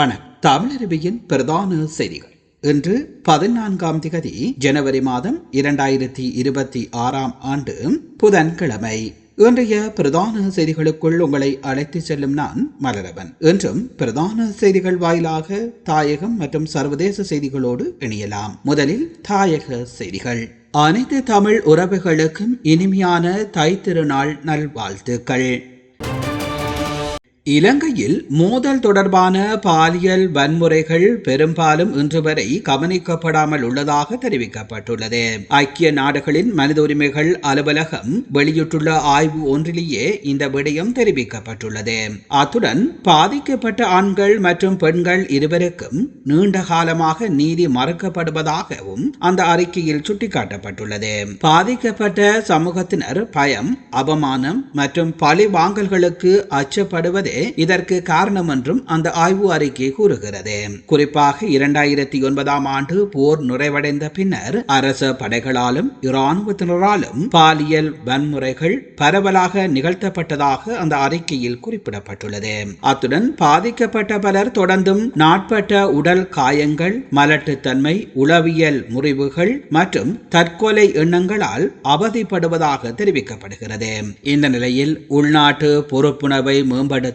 வணக்கம். தமிழருவியின் பிரதான செய்திகள். இன்று பதினான்காம் திகதி ஜனவரி மாதம் இரண்டாயிரத்தி இருபத்தி ஆறாம் ஆண்டு புதன்கிழமை. இன்றைய பிரதான செய்திகளுக்குள் உங்களை அழைத்து செல்லும் நான் மலரவன். என்றும் பிரதான செய்திகள் வாயிலாக தாயகம் மற்றும் சர்வதேச செய்திகளோடு இணையலாம். முதலில் தாயக செய்திகள். அனைத்து தமிழ் உறவுகளுக்கும் இனிமையான தை திருநாள் நல்வாழ்த்துக்கள். இலங்கையில் மோதல் தொடர்பான பாலியல் வன்முறைகள் பெரும்பாலும் இன்று வரை கவனிக்கப்படாமல் உள்ளதாக தெரிவிக்கப்பட்டுள்ளது. ஐக்கிய நாடுகளின் மனித உரிமைகள் அலுவலகம் வெளியிட்டுள்ள ஆய்வு ஒன்றிலேயே இந்த விடயம் தெரிவிக்கப்பட்டுள்ளது. அத்துடன் பாதிக்கப்பட்ட ஆண்கள் மற்றும் பெண்கள் இருவருக்கும் நீண்ட காலமாக நீதி மறுக்கப்படுவதாகவும் அந்த அறிக்கையில் சுட்டிக்காட்டப்பட்டுள்ளது. பாதிக்கப்பட்ட சமூகத்தினர் பயம் அவமானம் மற்றும் பழி வாங்கல்களுக்கு அச்சப்படுவதே இதற்கு காரணம் என்றும் அந்த ஆய்வு அறிக்கை கூறுகிறது. குறிப்பாக இரண்டாயிரத்தி ஒன்பதாம் ஆண்டு போர் நிறைவடைந்த பின்னர் அரச படைகளாலும் இராணுவத்தினராலும் பாலியல் வன்முறைகள் பரவலாக நிகழ்த்தப்பட்டதாக அந்த அறிக்கையில் குறிப்பிடப்பட்டுள்ளது. அத்துடன் பாதிக்கப்பட்ட பலர் தொடர்ந்தும் நாட்பட்ட உடல் காயங்கள் மலட்டுத்தன்மை உளவியல் முறிவுகள் மற்றும் தற்கொலை எண்ணங்களால் அவதிப்படுவதாக தெரிவிக்கப்படுகிறது. இந்த நிலையில் உள்நாட்டு பொறுப்புணர்வை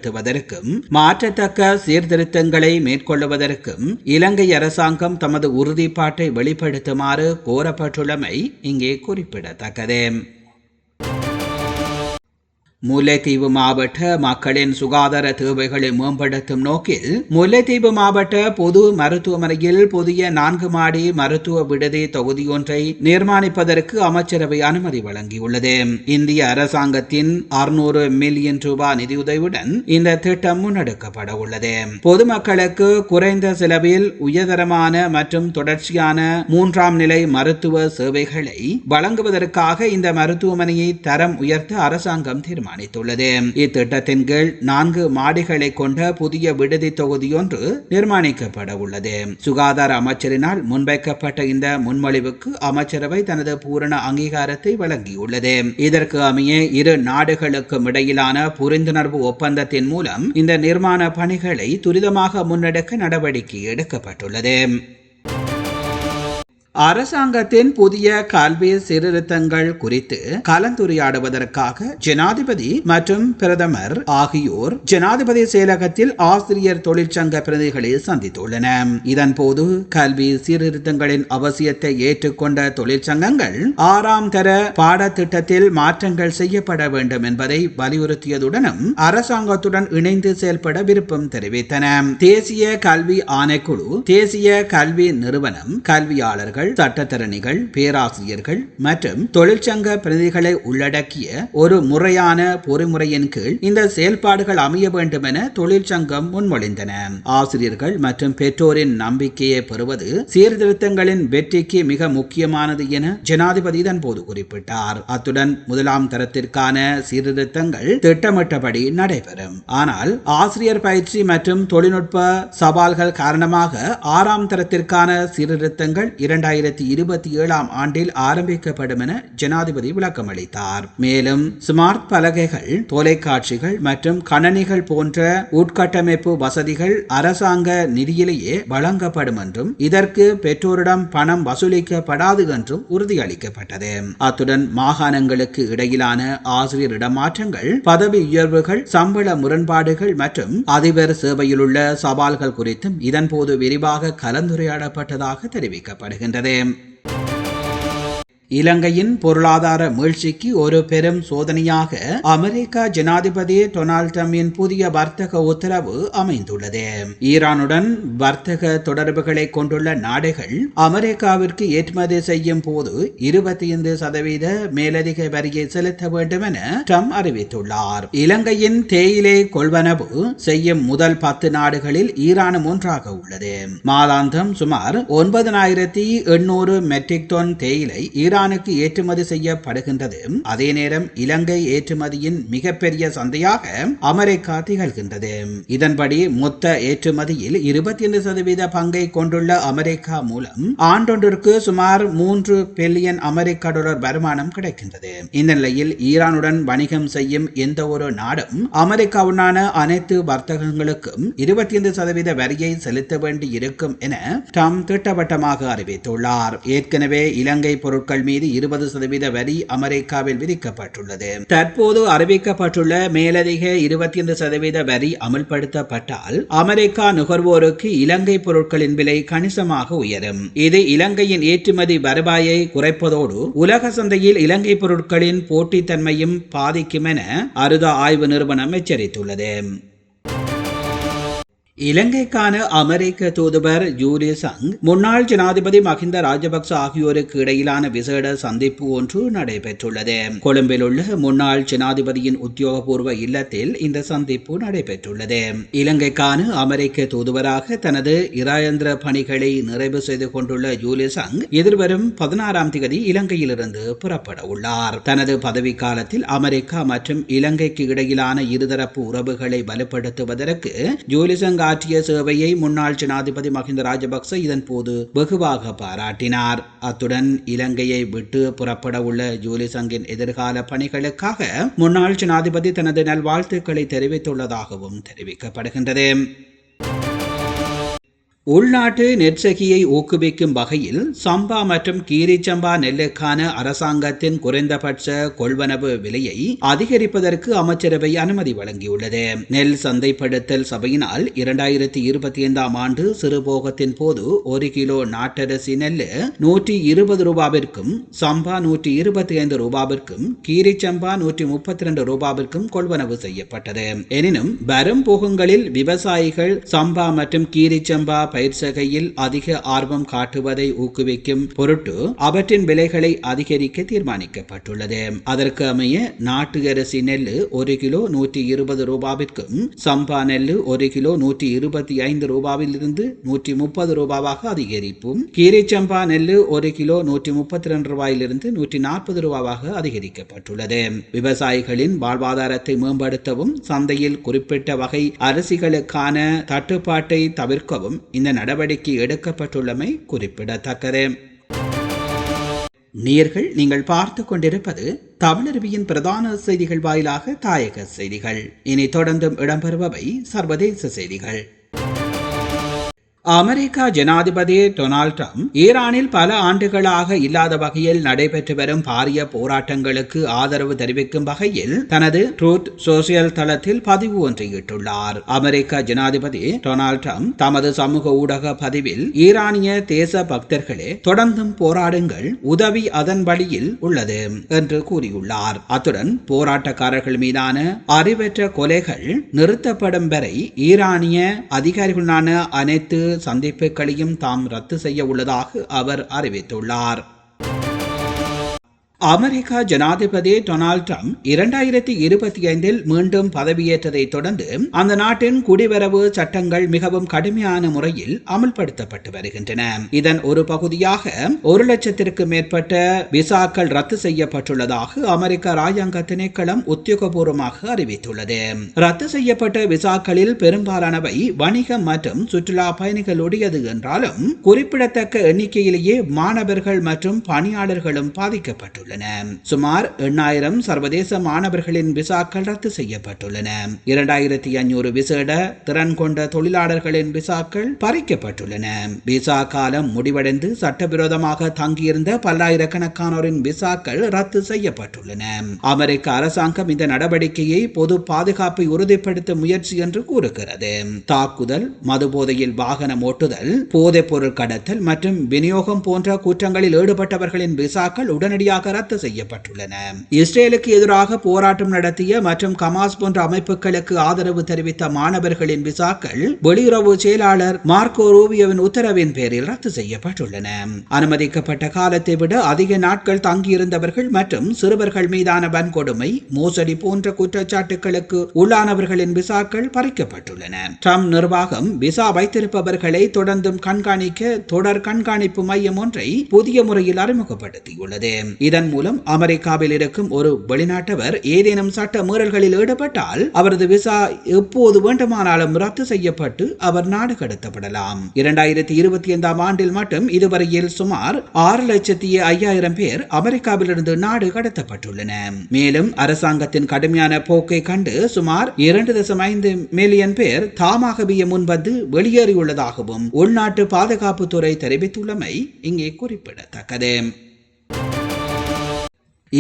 மேம்படுத்துவதற்கும் மாற்றத்தக்க சீர்திருத்தங்களை மேற்கொள்ளுவதற்கும் இலங்கை அரசாங்கம் தமது உறுதிப்பாட்டை வெளிப்படுத்துமாறு கோரப்பட்டுள்ளமை இங்கே குறிப்பிடத்தக்கது. முல்லைத்தீவு மாவட்ட மக்களின் சுகாதார தேவைகளை மேம்படுத்தும் நோக்கில் முல்லைத்தீவு மாவட்ட பொது மருத்துவமனையில் புதிய நான்கு மாடி மருத்துவ விடுதி தொகுதியொன்றை நிர்மாணிப்பதற்கு அமைச்சரவை அனுமதி வழங்கியுள்ளது. இந்திய அரசாங்கத்தின் அறுநூறு மில்லியன் ரூபாய் நிதியுதவியுடன் இந்த திட்டம் முன்னெடுக்கப்பட உள்ளது. பொதுமக்களுக்கு குறைந்த செலவில் உயர்தரமான மற்றும் தொடர்ச்சியான மூன்றாம் நிலை மருத்துவ சேவைகளை வழங்குவதற்காக இந்த மருத்துவமனையை தரம் உயர்த்த அரசாங்கம் தீர்மானம் தீர்மானித்துள்ளது இத்திட்டத்தின் கீழ் நான்கு மாடிகளை கொண்ட புதிய விடுதி தொகுதியொன்று நிர்மாணிக்கப்பட உள்ளது சுகாதார அமைச்சரினால் முன்வைக்கப்பட்ட இந்த முன்மொழிவுக்கு அமைச்சரவை தனது பூரண அங்கீகாரத்தை வழங்கியுள்ளது. இதற்கு அமைய இரு நாடுகளுக்கும் இடையிலான புரிந்துணர்வு ஒப்பந்தத்தின் மூலம் இந்த நிர்மாண பணிகளை துரிதமாக முன்னெடுக்க நடவடிக்கை எடுக்கப்பட்டுள்ளது. அரசாங்கத்தின் புதிய கல்வி சீர்திருத்தங்கள் குறித்து கலந்துரையாடுவதற்காக ஜனாதிபதி மற்றும் பிரதமர் ஆகியோர் ஜனாதிபதி செயலகத்தில் ஆசிரியர் தொழிற்சங்க பிரதிகளை சந்தித்துள்ளன. இதன்போது கல்வி சீர்திருத்தங்களின் அவசியத்தை ஏற்றுக்கொண்ட தொழிற்சங்கங்கள் ஆறாம் தர பாடத்திட்டத்தில் மாற்றங்கள் செய்யப்பட வேண்டும் என்பதை வலியுறுத்தியதுடனும் அரசாங்கத்துடன் இணைந்து செயல்பட விருப்பம் தெரிவித்தன. தேசிய கல்வி ஆணைக்குழு தேசிய கல்வி நிறுவனம் கல்வியாளர்கள் அதிகாரிகள் சட்டத்தரணிகள் பேராசிரியர்கள் மற்றும் தொழிற்சங்க பிரதிகளை உள்ளடக்கிய ஒரு முறையான பொறிமுறையின் கீழ் இந்த செயல்பாடுகள் அமைய வேண்டும் என தொழிற்சங்கம் முன்மொழிந்தன. ஆசிரியர்கள் மற்றும் பெற்றோரின் நம்பிக்கையை பெறுவது சீர்திருத்தங்களின் வெற்றிக்கு மிக முக்கியமானது என ஜனாதிபதி போது குறிப்பிட்டார். அத்துடன் முதலாம் தரத்திற்கான சீர்திருத்தங்கள் திட்டமிட்டபடி நடைபெறும். ஆனால் ஆசிரியர் பயிற்சி மற்றும் தொழில்நுட்ப சவால்கள் காரணமாக ஆறாம் தரத்திற்கான சீர்திருத்தங்கள் இரண்டாயிரத்தி இரண்டாயிரத்தி இருபத்தி ஏழாம் ஆண்டில் ஆரம்பிக்கப்படும் என ஜனாதிபதி விளக்கம் அளித்தார். மேலும் ஸ்மார்ட் பலகைகள் தொலைக்காட்சிகள் மற்றும் கணனிகள் போன்ற உட்கட்டமைப்பு வசதிகள் அரசாங்க நிதியிலேயே வழங்கப்படும் என்றும் இதற்கு பெற்றோரிடம் பணம் வசூலிக்கப்படாது என்றும் உறுதியளிக்கப்பட்டது. அத்துடன் மாகாணங்களுக்கு இடையிலான ஆசிரியர் இடமாற்றங்கள் பதவி உயர்வுகள் சம்பள முரண்பாடுகள் மற்றும் அதிபர் சேவையிலுள்ள சவால்கள் குறித்தும் இதன்போது விரிவாக கலந்துரையாடப்பட்டதாக தெரிவிக்கப்படுகின்றது അദ്ദേഹം இலங்கையின் பொருளாதார மீழ்ச்சிக்கு ஒரு பெரும் சோதனையாக அமெரிக்க ஜனாதிபதி டொனால்ட் ட்ரம்பின் புதிய வர்த்தக உத்தரவு அமைந்துள்ளது. ஈரானுடன் வர்த்தக தொடர்புகளை கொண்டுள்ள நாடுகள் அமெரிக்காவிற்கு ஏற்றுமதி செய்யும் போது இருபத்தி ஐந்து சதவீத மேலதிக வரியை செலுத்த வேண்டும் என ட்ரம்ப் அறிவித்துள்ளார். இலங்கையின் தேயிலை கொள்வனவு செய்யும் முதல் பத்து நாடுகளில் ஈரானும் ஒன்றாக உள்ளது. மாதாந்தம் சுமார் ஒன்பதனாயிரத்தி எண்ணூறு மெட்ரிக் டன் தேயிலை ஈரான் ஈரானுக்கு ஏற்றுமதி செய்யப்படுகின்றது. அதே நேரம் இலங்கை ஏற்றுமதியின் மிகப்பெரிய சந்தையாக அமெரிக்கா திகழ்கின்றது. இதன்படி மொத்த ஏற்றுமதியில் இருபத்தி ஐந்து சதவீத பங்கை கொண்டுள்ள அமெரிக்கா மூலம் ஆண்டொன்றிற்கு சுமார் மூன்று பில்லியன் அமெரிக்க டாலர் வருமானம் கிடைக்கின்றது. இந்த நிலையில் ஈரானுடன் வணிகம் செய்யும் எந்த ஒரு நாடும் அமெரிக்காவுடனான அனைத்து வர்த்தகங்களுக்கும் இருபத்தி ஐந்து சதவீத வரியை செலுத்த வேண்டி இருக்கும் என ட்ரம்ப் திட்டவட்டமாக அறிவித்துள்ளார். ஏற்கனவே இலங்கை பொருட்கள் மீது இருபது சதவீத வரி அமெரிக்காவில் விதிக்கப்பட்டுள்ளது. தற்போது அறிவிக்கப்பட்டுள்ள மேலதிக இருபத்தி ஐந்து சதவீத வரி அமல்படுத்தப்பட்டால் அமெரிக்கா நுகர்வோருக்கு இலங்கை பொருட்களின் விலை கணிசமாக உயரும். இது இலங்கையின் ஏற்றுமதி வருவாயை குறைப்பதோடு உலக சந்தையில் இலங்கை பொருட்களின் போட்டித்தன்மையும் பாதிக்கும் என அருதா ஆய்வு நிறுவனம் எச்சரித்துள்ளது. இலங்கைக்கான அமெரிக்க தூதுவர் ஜூரி சங் முன்னாள் ஜனாதிபதி மஹிந்த ராஜபக்ச ஆகியோருக்கு இடையிலான விசேட சந்திப்பு ஒன்று நடைபெற்றுள்ளது. கொழும்பில் உள்ள முன்னாள் ஜனாதிபதியின் உத்தியோகபூர்வ இல்லத்தில் இந்த சந்திப்பு நடைபெற்றுள்ளது. இலங்கைக்கான அமெரிக்க தூதுவராக தனது இராயந்திர பணிகளை நிறைவு செய்து கொண்டுள்ள ஜூலி சங் எதிர்வரும் பதினாறாம் தேதி இலங்கையிலிருந்து புறப்பட உள்ளார். தனது பதவிக்காலத்தில் அமெரிக்கா மற்றும் இலங்கைக்கு இடையிலான இருதரப்பு உறவுகளை வலுப்படுத்துவதற்கு ஜூலிசங் ஆற்றிய சேவையை முன்னாள் ஜனாதிபதி மஹிந்த ராஜபக்ச இதன் போது வெகுவாக பாராட்டினார். அத்துடன் இலங்கையை விட்டு புறப்பட உள்ள ஜூலிசங்கின் எதிர்கால பணிகளுக்காக முன்னாள் ஜனாதிபதி தனது நல்வாழ்த்துக்களை தெரிவித்துள்ளதாகவும் தெரிவிக்கப்படுகின்றது. உள்நாட்டு நெற்சகியை ஊக்குவிக்கும் வகையில் சம்பா மற்றும் கீரிச்சம்பா நெல்லுக்கான அரசாங்கத்தின் குறைந்தபட்ச கொள்வனவு விலையை அதிகரிப்பதற்கு அமைச்சரவை அனுமதி வழங்கியுள்ளது. நெல் சந்தைப்படுத்தல் சபையினால் இரண்டாயிரத்தி இருபத்தி ஐந்தாம் ஆண்டு சிறுபோகத்தின் போது ஒரு கிலோ நாட்டரசி நெல் நூற்றி இருபது ரூபாவிற்கும் சம்பா நூற்றி இருபத்தி ஐந்து ரூபாவிற்கும் கீரிச்சம்பா நூற்றி முப்பத்தி ரெண்டு ரூபாவிற்கும் கொள்வனவு செய்யப்பட்டது. எனினும் வரும் போகங்களில் விவசாயிகள் சம்பா மற்றும் கீரிச்சம்பா பயிர்சகையில் அதிக ஆர்வம் காட்டுவதை ஊக்குவிக்கும் பொருட்டு அவற்றின் விலைகளை அதிகரிக்க தீர்மானிக்கப்பட்டுள்ளது. அதற்கு அமைய நாட்டு அரிசி நெல் ஒரு கிலோ நூற்றி இருபது ரூபாவிற்கும் சம்பா நெல் ஒரு கிலோ நூற்றி இருபத்தி ஐந்து ரூபாவில் இருந்து நூற்றி முப்பது ரூபாவாக அதிகரிப்பும். கீரைச்சம்பா நெல் ஒரு கிலோ நூற்றி முப்பத்தி ரெண்டு ரூபாயிலிருந்து நூற்றி நாற்பது ரூபாவாக அதிகரிக்கப்பட்டுள்ளது. விவசாயிகளின் வாழ்வாதாரத்தை மேம்படுத்தவும் சந்தையில் குறிப்பிட்ட வகை அரிசிகளுக்கான தட்டுப்பாட்டை தவிர்க்கவும் இந்த நடவடிக்கை எடுக்கப்பட்டுள்ளமை குறிப்பிடத்தக்கது. நேர்கள் நீங்கள் பார்த்து கொண்டிருப்பது தமிழருவியின் பிரதான செய்திகள் வாயிலாக தாயக செய்திகள். இனி தொடர்ந்தும் இடம்பெறுபவை சர்வதேச செய்திகள். அமெரிக்கா ஜனாதிபதி டொனால்ட் ட்ரம்ப் ஈரானில் பல ஆண்டுகளாக இல்லாத வகையில் நடைபெற்று வரும் பாரிய போராட்டங்களுக்கு ஆதரவு தெரிவிக்கும் வகையில் தனது ட்ரூத் சோசியல் தளத்தில் பதிவு ஒன்றியிட்டுள்ளார் அமெரிக்க ஜனாதிபதி டொனால்ட் ட்ரம்ப் தமது சமூக ஊடக பதிவில் ஈரானிய தேச பக்தர்களே தொடர்ந்தும் போராடுங்கள் உதவி அதன் வழியில் உள்ளது என்று கூறியுள்ளார். அத்துடன் போராட்டக்காரர்கள் மீதான அறிவற்ற கொலைகள் நிறுத்தப்படும் வரை ஈரானிய அதிகாரிகளான அனைத்து சந்திப்புகளையும் தாம் ரத்து செய்ய உள்ளதாக அவர் அறிவித்துள்ளார். அமெரிக்கா ஜனாதிபதி டொனால்ட் ட்ரம்ப் இரண்டாயிரத்தி இருபத்தி ஐந்தில் மீண்டும் பதவியேற்றதை தொடர்ந்து அந்த நாட்டின் குடிவரவு சட்டங்கள் மிகவும் கடுமையான முறையில் அமல்படுத்தப்பட்டு வருகின்றன. இதன் ஒரு பகுதியாக ஒரு லட்சத்திற்கு மேற்பட்ட விசாக்கள் ரத்து செய்யப்பட்டுள்ளதாக அமெரிக்க ராஜாங்க திணைக்களம் உத்தியோகபூர்வமாக அறிவித்துள்ளது. ரத்து செய்யப்பட்ட விசாக்களில் பெரும்பாலானவை வணிகம் மற்றும் சுற்றுலா பயணிகளுடையது என்றாலும் குறிப்பிடத்தக்க எண்ணிக்கையிலேயே மாணவர்கள் மற்றும் பணியாளர்களும் பாதிக்கப்பட்டுள்ளனர். உள்ளன சுமார் எண்ணாயிரம் சர்வதேச மாணவர்களின் விசாக்கள் ரத்து செய்யப்பட்டுள்ளன. இரண்டாயிரத்தி ஐநூறு விசேட திறன் கொண்ட தொழிலாளர்களின் விசாக்கள் பறிக்கப்பட்டுள்ளன. விசா காலம் முடிவடைந்து சட்டவிரோதமாக தங்கியிருந்த பல்லாயிரக்கணக்கானோரின் விசாக்கள் ரத்து செய்யப்பட்டுள்ளன. அமெரிக்க அரசாங்கம் இந்த நடவடிக்கையை பொது பாதுகாப்பை உறுதிப்படுத்தும் முயற்சி என்று கூறுகிறது. தாக்குதல் மதுபோதையில் வாகனம் ஓட்டுதல் போதைப் பொருள் கடத்தல் மற்றும் விநியோகம் போன்ற குற்றங்களில் ஈடுபட்டவர்களின் விசாக்கள் உடனடியாக ரத்து செய்யப்பட்டுள்ளன. இஸ்ரேலுக்கு எதிராக போராட்டம் நடத்திய மற்றும் கமாஸ் போன்ற அமைப்புகளுக்கு ஆதரவு தெரிவித்த மாணவர்களின் விசாக்கள் வெளியுறவு செயலாளர் மார்க்கோ ரூபியோவின் உத்தரவின் பேரில் ரத்து செய்யப்பட்டுள்ளன. அனுமதிக்கப்பட்ட காலத்தை விட அதிக நாட்கள் தங்கியிருந்தவர்கள் மற்றும் சிறுவர்கள் மீதான வன்கொடுமை மோசடி போன்ற குற்றச்சாட்டுகளுக்கு உள்ளானவர்களின் விசாக்கள் பறிக்கப்பட்டுள்ளன. ட்ரம்ப் நிர்வாகம் விசா வைத்திருப்பவர்களை தொடர்ந்தும் கண்காணிக்க தொடர் கண்காணிப்பு மையம் ஒன்றை புதிய முறையில் அறிமுகப்படுத்தியுள்ளது. இதன் மூலம் அமெரிக்காவில் இருக்கும் ஒரு வெளிநாட்டவர் ஏதேனும் சட்ட மீறல்களில் ஈடுபட்டால் அவரது விசா எப்போது வேண்டுமானாலும் ரத்து செய்யப்பட்டு அவர் நாடு கடத்தப்படலாம். இரண்டாயிரத்தி இருபத்தி ஐந்தாம் ஆண்டில் மட்டும் இதுவரையில் சுமார் ஆறு லட்சத்தி ஐயாயிரம் பேர் அமெரிக்காவிலிருந்து நாடு கடத்தப்பட்டுள்ளன. மேலும் அரசாங்கத்தின் கடுமையான போக்கை கண்டு சுமார் இரண்டு தசம் ஐந்து மில்லியன் பேர் தாமாகவே முன்வந்து வெளியேறியுள்ளதாகவும் உள்நாட்டு பாதுகாப்புத்துறை தெரிவித்துள்ளமை இங்கே குறிப்பிடத்தக்கது.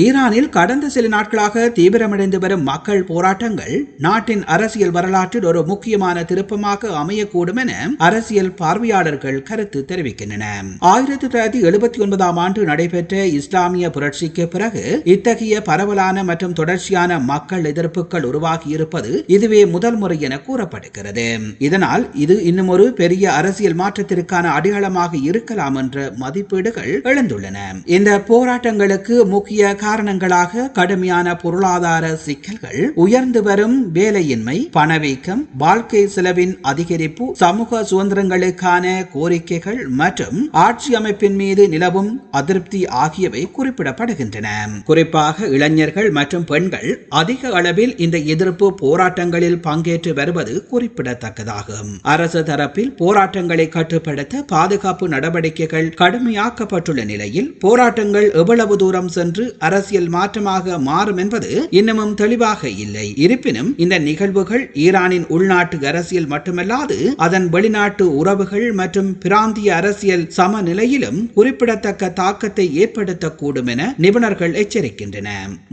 ஈரானில் கடந்த சில நாட்களாக தீவிரமடைந்து வரும் மக்கள் போராட்டங்கள் நாட்டின் அரசியல் வரலாற்றில் ஒரு முக்கியமான திருப்பமாக அமையக்கூடும் என அரசியல் பார்வையாளர்கள் கருத்து தெரிவிக்கின்றன. ஆயிரத்தி தொள்ளாயிரத்தி எழுபத்தி ஒன்பதாம் ஆண்டு நடைபெற்ற இஸ்லாமிய புரட்சிக்கு பிறகு இத்தகைய பரவலான மற்றும் தொடர்ச்சியான மக்கள் எதிர்ப்புகள் உருவாகி இருப்பது இதுவே முதல் முறை என கூறப்படுகிறது. இதனால் இது இன்னும் ஒரு பெரிய அரசியல் மாற்றத்திற்கான அடையாளமாக இருக்கலாம் என்ற மதிப்பீடுகள் எழுந்துள்ளன. இந்த போராட்டங்களுக்கு முக்கிய காரணங்களாக கடுமையான பொருளாதார சிக்கல்கள் உயர்ந்து வரும் வேலையின்மை பணவீக்கம் வாழ்க்கை செலவின் அதிகரிப்பு சமூக சுதந்திரங்களுக்கான கோரிக்கைகள் மற்றும் ஆட்சி அமைப்பின் மீது நிலவும் அதிருப்தி ஆகியவை குறிப்பிடப்படுகின்றன. குறிப்பாக இளைஞர்கள் மற்றும் பெண்கள் அதிக அளவில் இந்த எதிர்ப்பு போராட்டங்களில் பங்கேற்று வருவது குறிப்பிடத்தக்கதாகும். அரசு தரப்பில் போராட்டங்களை கட்டுப்படுத்த பாதுகாப்பு நடவடிக்கைகள் கடுமையாக்கப்பட்டுள்ள நிலையில் போராட்டங்கள் எவ்வளவு தூரம் சென்று அரசியல் மாற்றமாக மாறும் என்பது இன்னமும் தெளிவாக இல்லை. இருப்பினும் இந்த நிகழ்வுகள் ஈரானின் உள்நாட்டு அரசியல் மட்டுமல்லாது அதன் வெளிநாட்டு உறவுகள் மற்றும் பிராந்திய அரசியல் சமநிலையிலும் குறிப்பிடத்தக்க தாக்கத்தை ஏற்படுத்தக்கூடும் என நிபுணர்கள் எச்சரிக்கின்றன.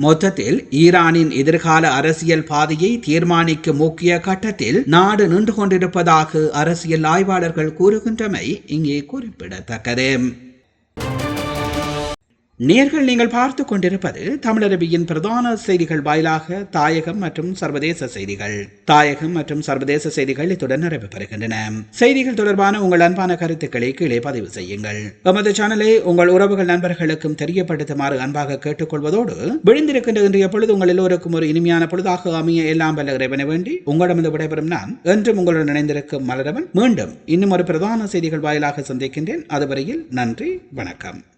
மொத்தத்தில் ஈரானின் எதிர்கால அரசியல் பாதையை தீர்மானிக்கும் முக்கிய கட்டத்தில் நாடு நின்று கொண்டிருப்பதாக அரசியல் ஆய்வாளர்கள் கூறுகின்றமை இங்கே குறிப்பிடத்தக்கது. நேர்கள் நீங்கள் பார்த்து கொண்டிருப்பது தமிழரபியின் பிரதான செய்திகள் வாயிலாக தாயகம் மற்றும் சர்வதேச செய்திகள். தாயகம் மற்றும் சர்வதேச செய்திகள் இத்துடன் நிறைவு பெறுகின்றன. செய்திகள் தொடர்பான உங்கள் அன்பான கருத்துக்களை கீழே பதிவு செய்யுங்கள். எமது சேனலை உங்கள் உறவுகள் நண்பர்களுக்கும் தெரியப்படுத்துமாறு அன்பாக கேட்டுக்கொள்வதோடு விழுந்திருக்கின்ற இன்றைய பொழுது உங்கள் எல்லோருக்கும் ஒரு இனிமையான பொழுதாக அமைய எல்லாம் வல்ல இறைவனை வேண்டி உங்களிடமிருந்து விடைபெறும் நான் என்றும் உங்களுடன் இணைந்திருக்கும் மலரவன். மீண்டும் இன்னும் ஒரு பிரதான செய்திகள் வாயிலாக சந்திக்கின்றேன். அதுவரையில் நன்றி வணக்கம்.